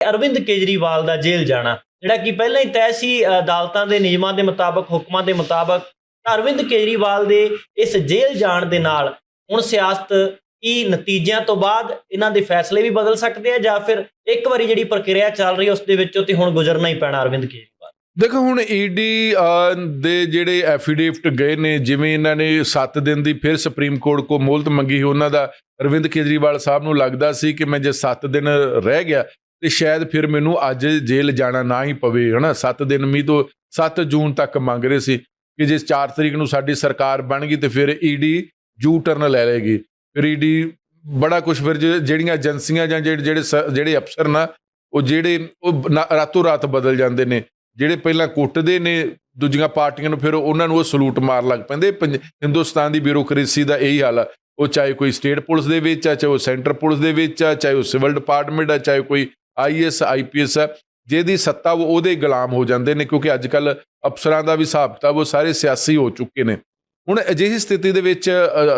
ਅਰਵਿੰਦ ਕੇਜਰੀਵਾਲ ਦਾ ਜੇਲ੍ਹ ਜਾਣਾ, ਜਿਹੜਾ ਕਿ ਪਹਿਲਾਂ ਹੀ ਤੈਅ ਸੀ ਅਦਾਲਤਾਂ ਦੇ ਨਿਯਮਾਂ ਦੇ ਮੁਤਾਬਕ, ਹੁਕਮਾਂ ਦੇ ਮੁਤਾਬਕ ਅਰਵਿੰਦ ਕੇਜਰੀਵਾਲ ਦੇ ਇਸ ਜੇਲ੍ਹ ਜਾਣ ਦੇ ਨਾਲ ਹੁਣ ਸਿਆਸਤ ਕੀ ਨਤੀਜਿਆਂ ਤੋਂ ਬਾਅਦ ਇਹਨਾਂ ਦੇ ਫੈਸਲੇ ਵੀ ਬਦਲ ਸਕਦੇ ਆ ਜਾਂ ਫਿਰ ਇੱਕ ਵਾਰੀ ਜਿਹੜੀ ਪ੍ਰਕਿਰਿਆ ਚੱਲ ਰਹੀ ਹੈ ਉਸ ਦੇ ਵਿੱਚੋਂ ਤੇ ਹੁਣ ਗੁਜ਼ਰਨਾ ਹੀ ਪੈਣਾ ਅਰਵਿੰਦ ਕੇਜਰੀਵਾਲ? ਦੇਖੋ, ਹੁਣ ਈਡੀ ਦੇ ਜਿਹੜੇ ਐਫੀਡੇਵਿਟ ਗਏ ਨੇ, ਜਿਵੇਂ ਇਹਨਾਂ ਨੇ 7 ਦਿਨ ਦੀ ਫਿਰ ਸੁਪਰੀਮ ਕੋਰਟ ਕੋ ਮੋਹਲਤ ਮੰਗੀ ਉਹਨਾਂ ਦਾ ਅਰਵਿੰਦ ਕੇਜਰੀਵਾਲ ਸਾਹਿਬ ਨੂੰ ਲੱਗਦਾ ਸੀ ਕਿ ਮੈਂ ਜੇ 7 ਦਿਨ ਰਹਿ ਗਿਆ ਤੇ ਸ਼ਾਇਦ ਫਿਰ ਮੈਨੂੰ ਅੱਜ ਜੇਲ੍ਹ ਜਾਣਾ ਨਾ ਹੀ ਪਵੇ, ਹਨਾ? 7 ਦਿਨ ਮੀ ਤੋਂ 7 ਜੂਨ ਤੱਕ ਮੰਗ ਰਹੇ ਸੀ ਕਿ ਜੇ 4 ਤਰੀਕ ਨੂੰ ਸਾਡੀ ਸਰਕਾਰ ਬਣ ਗਈ ਤੇ ਫਿਰ ਈਡੀ ਯੂ ਟਰਨ ਲੈ ਲੇਗੀ ਫਿਰ ਈਡੀ ਬੜਾ ਕੁਝ ਫਿਰ ਜਿਹੜੀਆਂ ਏਜੰਸੀਆਂ ਜਾਂ ਜਿਹੜੇ ਜਿਹੜੇ ਸ- ਜਿਹੜੇ ਅਫਸਰ ਨਾ, ਉਹ ਜਿਹੜੇ, ਉਹ ਨਾ- ਰਾਤੋਂ ਰਾਤ ਬਦਲ ਜਾਂਦੇ ਨੇ। ਜਿਹੜੇ ਪਹਿਲਾਂ ਕੁੱਟਦੇ ਨੇ ਦੂਜੀਆਂ ਪਾਰਟੀਆਂ ਨੂੰ, ਫਿਰ ਉਹਨਾਂ ਨੂੰ ਉਹ ਸਲੂਟ ਮਾਰ ਲੱਗ ਪੈਂਦੇ। ਪੰਜ- ਹਿੰਦੁਸਤਾਨ ਦੀ ਬਿਊਰੋਕ੍ਰੇਸੀ ਦਾ ਇਹੀ ਹਾਲ ਆ। ਉਹ ਚਾਹੇ ਕੋਈ ਸਟੇਟ ਪੁਲਿਸ ਦੇ ਵਿੱਚ ਆ, ਚਾਹੇ ਉਹ ਸੈਂਟਰ ਪੁਲਿਸ ਦੇ ਵਿੱਚ ਆ, ਚਾਹੇ ਉਹ ਸਿਵਲ ਡਿਪਾਰਟਮੈਂਟ ਆ, ਚਾਹੇ ਕੋਈ ਆਈਐਸ ਆਈਪੀਐਸ ਆ ਜਿਹਦੀ ਸੱਤਾ ਉਹ ਉਹਦੇ ਗੁਲਾਮ ਹੋ ਜਾਂਦੇ ਨੇ ਕਿਉਂਕਿ ਅੱਜ ਕੱਲ ਅਫਸਰਾਂ ਦਾ ਵੀ ਹਿਸਾਬ ਕਿਤਾਬ ਉਹ ਸਾਰੇ ਸਿਆਸੀ ਹੋ ਚੁੱਕੇ ਨੇ। ਹੁਣ ਅਜਿਹੀ ਸਥਿਤੀ ਦੇ ਵਿੱਚ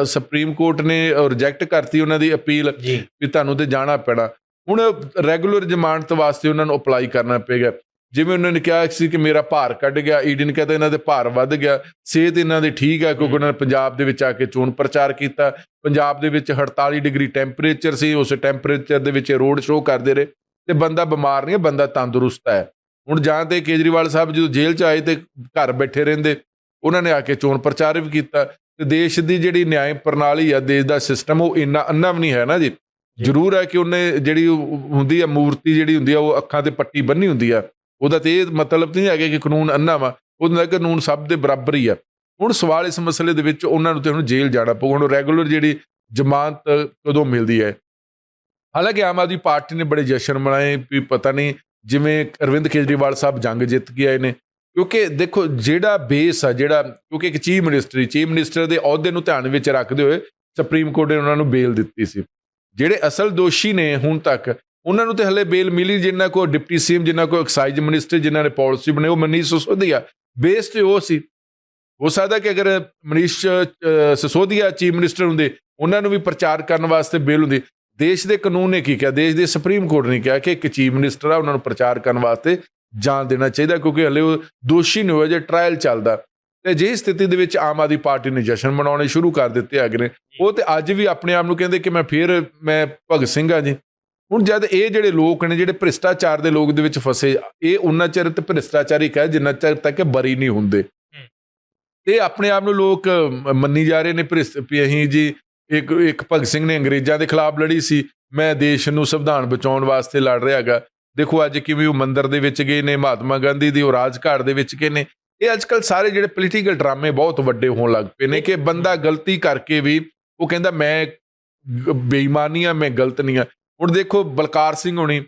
ਸੁਪਰੀਮ ਕੋਰਟ ਨੇ ਰਿਜੈਕਟ ਕਰਤੀ ਉਹਨਾਂ ਦੀ ਅਪੀਲ ਵੀ ਤੁਹਾਨੂੰ ਤੇ ਜਾਣਾ ਪੈਣਾ। ਹੁਣ ਰੈਗੂਲਰ ਜ਼ਮਾਨਤ ਵਾਸਤੇ ਉਹਨਾਂ ਨੂੰ ਅਪਲਾਈ ਕਰਨਾ ਪਏਗਾ ਜਿਵੇਂ ਉਹਨਾਂ ਨੇ ਕਿਹਾ ਸੀ ਕਿ ਮੇਰਾ ਭਾਰ ਕੱਢ ਗਿਆ ਈਡੀ ਨੇ ਕਹਿੰਦਾ ਇਹਨਾਂ ਦੇ ਭਾਰ ਵੱਧ ਗਿਆ ਸਿਹਤ ਇਹਨਾਂ ਦੀ ਠੀਕ ਹੈ ਕਿਉਂਕਿ ਉਹਨਾਂ ਨੇ ਪੰਜਾਬ ਦੇ ਵਿੱਚ ਆ ਕੇ ਚੋਣ ਪ੍ਰਚਾਰ ਕੀਤਾ। ਪੰਜਾਬ ਦੇ ਵਿੱਚ 48 ਡਿਗਰੀ ਟੈਂਪਰੇਚਰ ਸੀ ਉਸ ਟੈਂਪਰੇਚਰ ਦੇ ਵਿੱਚ ਰੋਡ ਸ਼ੋਅ ਕਰਦੇ ਰਹੇ। ਤੇ ਬੰਦਾ ਬਿਮਾਰ ਨਹੀਂ ਹੈ ਬੰਦਾ ਤੰਦਰੁਸਤ ਹੈ। ਹੁਣ ਜਾਂ ਤੇ ਕੇਜਰੀਵਾਲ ਸਾਹਿਬ ਜਦੋਂ ਜੇਲ੍ਹ 'ਚ ਆਏ ਤੇ ਘਰ ਬੈਠੇ ਰਹਿੰਦੇ ਉਹਨਾਂ ਨੇ ਆ ਕੇ ਚੋਣ ਪ੍ਰਚਾਰ ਵੀ ਕੀਤਾ। ਤੇ ਦੇਸ਼ ਦੀ ਜਿਹੜੀ ਨਿਆਂ ਪ੍ਰਣਾਲੀ ਆ ਦੇਸ਼ ਦਾ ਸਿਸਟਮ ਉਹ ਇੰਨਾ ਅੰਨਾ ਵੀ ਨਹੀਂ ਹੈ ਨਾ ਜੀ। ਜ਼ਰੂਰ ਹੈ ਕਿ ਉਹਨੇ ਜਿਹੜੀ ਹੁੰਦੀ ਆ ਮੂਰਤੀ ਜਿਹੜੀ ਹੁੰਦੀ ਆ ਉਹ ਅੱਖਾਂ ਤੇ ਪੱਟੀ ਬੰਨੀ ਹੁੰਦੀ ਆ। ਉਹਦਾ ਤੇ ਇਹ ਮਤਲਬ ਨਹੀਂ ਹੈਗਾ ਕਿ ਕਾਨੂੰਨ ਅੰਨਾ ਵਾ ਉਹਦਾ ਕਾਨੂੰਨ ਸਭ ਦੇ ਬਰਾਬਰ ਹੀ ਆ। ਹੁਣ ਸਵਾਲ ਇਸ ਮਸਲੇ ਦੇ ਵਿੱਚ ਉਹਨਾਂ ਨੂੰ ਤੇ ਹੁਣ ਜੇਲ੍ਹ ਜਾਣਾ ਪਊ ਹੁਣ ਰੈਗੂਲਰ ਜਿਹੜੀ ਜ਼ਮਾਨਤ ਕਦੋਂ ਮਿਲਦੀ ਹੈ? ਹਾਲਾਂਕਿ ਆਮ ਆਦਮੀ ਪਾਰਟੀ ਨੇ ਬੜੇ ਜਸ਼ਨ ਮਨਾਏ ਵੀ ਪਤਾ ਨਹੀਂ ਜਿਵੇਂ ਅਰਵਿੰਦ ਕੇਜਰੀਵਾਲ ਸਾਹਿਬ ਜੰਗ ਜਿੱਤ ਕੇ ਆਏ ਨੇ। ਕਿਉਂਕਿ ਦੇਖੋ ਜਿਹੜਾ ਬੇਸ ਆ ਜਿਹੜਾ ਕਿਉਂਕਿ ਇੱਕ ਚੀਫ ਮਿਨਿਸਟਰੀ ਚੀਫ ਮਿਨਿਸਟਰ ਦੇ ਅਹੁਦੇ ਨੂੰ ਧਿਆਨ ਵਿੱਚ ਰੱਖਦੇ ਹੋਏ ਸੁਪਰੀਮ ਕੋਰਟ ਨੇ ਉਹਨਾਂ ਨੂੰ ਬੇਲ ਦਿੱਤੀ ਸੀ। ਜਿਹੜੇ ਅਸਲ ਦੋਸ਼ੀ ਨੇ ਹੁਣ ਤੱਕ ਉਹਨਾਂ ਨੂੰ ਤੇ ਹਲੇ ਬੇਲ ਮਿਲੀ ਜਿੰਨਾ ਕੋ ਡਿਪਟੀ ਸੀਐਮ ਜਿੰਨਾ ਕੋ ਐਕਸਾਈਜ਼ ਮਿਨਿਸਟਰ ਜਿਨ੍ਹਾਂ ਨੇ ਪਾਲਿਸੀ ਬਣਾਈ ਉਹ ਮਨੀਸ਼ ਸਿਸੋਦੀਆ। ਬੇਸ ਤੇ ਉਹ ਸੀ। ਹੋ ਸਕਦਾ ਕਿ ਅਗਰ ਮਨੀਸ਼ ਅ, ਸਿਸੋਦੀਆ ਚੀਫ ਮਿਨਿਸਟਰ ਹੁੰਦੇ ਉਹਨਾਂ ਨੂੰ ਵੀ ਪ੍ਰਚਾਰ ਕਰਨ ਵਾਸਤੇ ਬੇਲ ਹੁੰਦੀ। ਦੇਸ਼ ਦੇ ਕਾਨੂੰਨ ਨੇ ਕੀ ਕਿਹਾ? ਦੇਸ਼ ਦੇ ਸੁਪਰੀਮ ਕੋਰਟ ਨੇ ਕਿਹਾ ਕਿ ਇੱਕ ਚੀਫ ਮਿਨਿਸਟਰ ਆ ਉਹਨਾਂ ਨੂੰ ਪ੍ਰਚਾਰ ਕਰਨ ਵਾਸਤੇ ਜਾਣ ਦੇਣਾ ਚਾਹੀਦਾ ਕਿਉਂਕਿ ਹਲੇ ਉਹ ਦੋਸ਼ੀ ਨਹੀਂ ਹੋਇਆ ਜੇ ਟ੍ਰਾਇਲ ਚੱਲਦਾ। ਤੇ ਜੇ ਸਥਿਤੀ ਦੇ ਵਿੱਚ ਆਮ ਆਦਮੀ ਪਾਰਟੀ ਨੇ ਜਸ਼ਨ ਮਨਾਉਣੇ ਸ਼ੁਰੂ ਕਰ ਦਿੱਤੇ ਹੈਗੇ ਨੇ। ਉਹ ਤੇ ਅੱਜ ਵੀ ਆਪਣੇ ਆਪ ਨੂੰ ਕਹਿੰਦੇ ਕਿ ਮੈਂ ਫਿਰ ਮੈਂ ਭਗਤ ਸਿੰਘ ਆ ਜੀ। ਹੁਣ ਜਦ ਇਹ ਜਿਹੜੇ ਲੋਕ ਨੇ ਜਿਹੜੇ ਭ੍ਰਿਸ਼ਟਾਚਾਰ ਦੇ ਲੋਕ ਦੇ ਵਿੱਚ ਫਸੇ ਇਹ ਉਹਨਾਂ ਚਿਰ ਤੇ ਭ੍ਰਿਸ਼ਟਾਚਾਰੀ ਕਹੇ ਜਿੰਨਾ ਚਿਰ ਤੱਕ ਬਰੀ ਨਹੀਂ ਹੁੰਦੇ। ਤੇ ਆਪਣੇ ਆਪ ਨੂੰ ਲੋਕ ਮੰਨੀ ਜਾ ਰਹੇ ਨੇ ਭ੍ਰਿਸ਼ਟ ਵੀ ਅਸੀਂ ਜੀ ਇੱਕ ਇੱਕ ਭਗਤ ਸਿੰਘ ਨੇ ਅੰਗਰੇਜ਼ਾਂ ਦੇ ਖਿਲਾਫ ਲੜੀ ਸੀ। ਮੈਂ ਦੇਸ਼ ਨੂੰ ਸੰਵਿਧਾਨ ਬਚਾਉਣ ਵਾਸਤੇ ਲੜ ਰਿਹਾ ਹੈਗਾ ਦੇਖੋ ਅੱਜ ਕਿਵੇਂ ਉਹ ਮੰਦਰ ਦੇ ਵਿੱਚ ਗਏ ਨੇ, ਮਹਾਤਮਾ ਗਾਂਧੀ ਦੀ ਉਹ ਰਾਜਘਾਟ ਦੇ ਵਿੱਚ ਗਏ ਨੇ। ਇਹ ਅੱਜ ਕੱਲ ਸਾਰੇ ਜਿਹੜੇ ਪੋਲੀਟੀਕਲ ਡਰਾਮੇ ਬਹੁਤ ਵੱਡੇ ਹੋਣ ਲੱਗ ਪਏ ਨੇ ਕਿ ਬੰਦਾ ਗਲਤੀ ਕਰਕੇ ਵੀ ਉਹ ਕਹਿੰਦਾ, ਮੈਂ ਗ- ਬੇਈਮਾਨੀ ਆ, ਮੈਂ ਗਲਤ ਨਹੀਂ ਆ। ਹੁਣ ਦੇਖੋ ਬਲਕਾਰ ਸਿੰਘ ਹੋਣੀ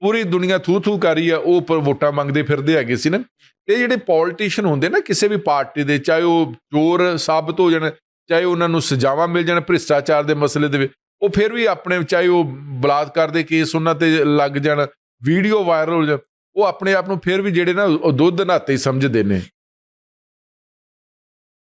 ਪੂਰੀ ਦੁਨੀਆ ਥੂ ਥੂ ਕਰ ਰਹੀ ਆ, ਉਹ ਪਰ ਵੋਟਾਂ ਮੰਗਦੇ ਫਿਰਦੇ ਹੈਗੇ ਸੀ ਨਾ। ਤੇ ਜਿਹੜੇ ਪੋਲੀਟੀਸ਼ੀਅਨ ਹੁੰਦੇ ਨਾ, ਕਿਸੇ ਵੀ ਪਾਰਟੀ ਦੇ, ਚਾਹੇ ਉਹ ਚੋਰ ਸਾਬਤ ਹੋ ਜਾਣ ਚਾਹੇ ਉਹਨਾਂ ਨੂੰ ਸਜ਼ਾਵਾਂ ਮਿਲ ਜਾਣ ਭ੍ਰਿਸ਼ਟਾਚਾਰ ਦੇ ਮਸਲੇ ਦੇ ਵਿੱਚ, ਉਹ ਫਿਰ ਵੀ ਆਪਣੇ ਚਾਹੇ ਉਹ ਬਲਾਤਕਾਰ ਦੇ ਕੇਸ ਉਹਨਾਂ ਤੇ ਲੱਗ ਜਾਣ, ਵੀਡੀਓ ਵਾਇਰਲ ਹੋ ਜਾਣ, ਉਹ ਆਪਣੇ ਆਪ ਨੂੰ ਫਿਰ ਵੀ ਜਿਹੜੇ ਨਾ ਉਹ ਦੁੱਧ ਨਾਤੇ ਸਮਝਦੇ ਨੇ।